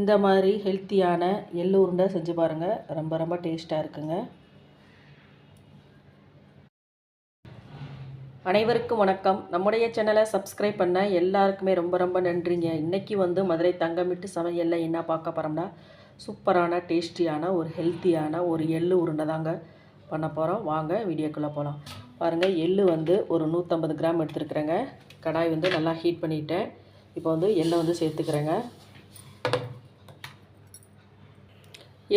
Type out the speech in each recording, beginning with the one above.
இந்த மாதிரி ஹெல்த்தியான எள்ளு உருண்டை செஞ்சு பாருங்கள் ரொம்ப ரொம்ப டேஸ்ட்டாக இருக்குங்க. அனைவருக்கும் வணக்கம். நம்முடைய சேனலை சப்ஸ்கிரைப் பண்ண எல்லாருக்குமே ரொம்ப ரொம்ப நன்றிங்க. இன்றைக்கி வந்து மதுரை தங்கமிட்டு சமையலில் என்ன பார்க்க போகிறோம்னா சூப்பரான டேஸ்டியான ஒரு ஹெல்த்தியான ஒரு எள்ளு உருண்டை தாங்க பண்ண போகிறோம் வாங்க வீடியோக்குள்ளே போகலாம் பாருங்கள் எள்ளு வந்து ஒரு நூற்றம்பது கிராம் எடுத்துருக்குறேங்க. கடாய் வந்து நல்லா ஹீட் பண்ணிவிட்டேன் இப்போ வந்து எள்ளை வந்து சேர்த்துக்கிறேங்க.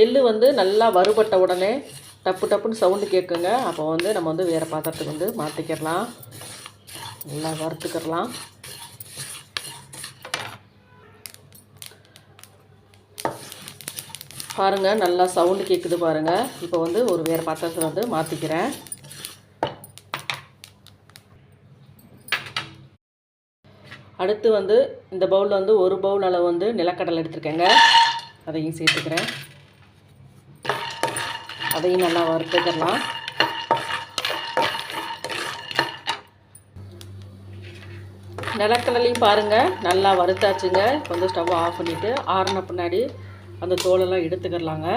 எள்ளு வந்து நல்லா வறுபட்ட உடனே டப்பு டப்புன்னு சவுண்டு கேட்குங்க அப்போ வந்து நம்ம வந்து வேறு பாத்திரத்துக்கு வந்து மாற்றிக்கிடலாம் நல்லா வறுத்துக்கிடலாம். பாருங்கள் நல்லா சவுண்டு கேட்குது பாருங்கள் இப்போ வந்து ஒரு வேறு பாத்திரத்தில் வந்து மாற்றிக்கிறேன் அடுத்து வந்து இந்த பவுலில் வந்து ஒரு பவுல் அளவு வந்து நிலக்கடலை எடுத்துருக்கேங்க. அதையும் சேர்த்துக்கிறேன். அதையும் நல்லா வறுத்துக்கலாம். நிலக்கடலையும் பாருங்கள் நல்லா வறுத்தாச்சுங்க. இப்போ வந்து ஸ்டவ் ஆஃப் பண்ணிவிட்டு ஆறின பின்னாடி அந்த தோலெல்லாம் எடுத்துக்கிடலாங்க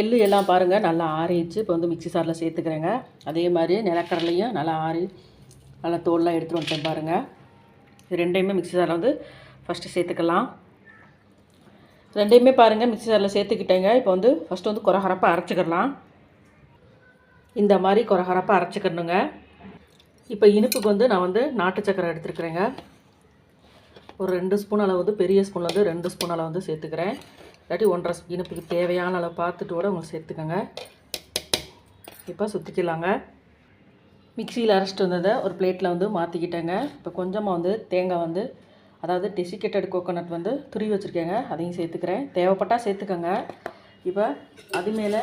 எள்ளு எல்லாம் பாருங்கள் நல்லா ஆறிச்சு இப்போ வந்து மிக்சி சாரில் சேர்த்துக்கிறேங்க. அதே மாதிரி நிலக்கடலையும் நல்லா ஆறி நல்லா தோலெலாம் எடுத்துகிட்டு வந்துட்டேன் பாருங்கள் இது ரெண்டையுமே மிக்சி சாரில் வந்து ஃபஸ்ட்டு சேர்த்துக்கலாம். ரெண்டையுமே பாருங்கள் மிக்சி ஜாரில் சேர்த்துக்கிட்டேங்க. இப்போ வந்து ஃபஸ்ட்டு வந்து குறகரப்பாக அரைச்சிக்கிடலாம் இந்த மாதிரி குறகரப்பாக அரைச்சிக்கணுங்க. இப்போ இனிப்புக்கு வந்து நான் வந்து நாட்டு சக்கரை எடுத்துருக்குறேங்க. ஒரு ரெண்டு ஸ்பூன் அளவு வந்து பெரிய ஸ்பூனில் வந்து ரெண்டு ஸ்பூன் அளவு வந்து சேர்த்துக்கிறேன். இல்லாட்டி ஒன்றரை இனிப்புக்கு தேவையான அளவு பார்த்துட்டு கூட உங்களுக்கு சேர்த்துக்கோங்க. இப்போ சுற்றிக்கலாங்க மிக்சியில் அரைச்சிட்டு வந்ததை ஒரு பிளேட்டில் வந்து மாற்றிக்கிட்டேங்க இப்போ கொஞ்சமாக வந்து தேங்காய் வந்து அதாவது டெசிகேட்டட் கோகோனட் வந்து துருவி வச்சுருக்கேங்க. அதையும் சேர்த்துக்கிறேன். தேவைப்பட்டால் சேர்த்துக்கோங்க. இப்போ அது மேலே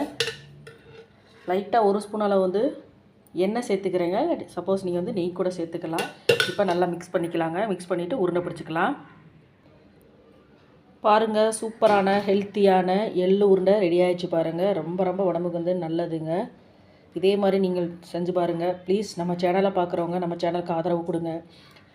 லைட்டாக ஒரு ஸ்பூன் அளவு வந்து எண்ணெய் சேர்த்துக்கிறேங்க. சப்போஸ் நீங்கள் வந்து நெய் கூட சேர்த்துக்கலாம். இப்போ நல்லா மிக்ஸ் பண்ணிக்கலாங்க. மிக்ஸ் பண்ணிவிட்டு உருண்டை பிடிச்சிக்கலாம். பாருங்கள் சூப்பரான ஹெல்த்தியான எள்ளு உருண்டை ரெடி ஆகிடுச்சு பாருங்கள் ரொம்ப ரொம்ப உடம்புக்கு வந்து நல்லதுங்க. இதே மாதிரி நீங்கள் செஞ்சு பாருங்கள் ப்ளீஸ் நம்ம சேனலை பார்க்குறவங்க நம்ம சேனலுக்கு ஆதரவு கொடுங்க.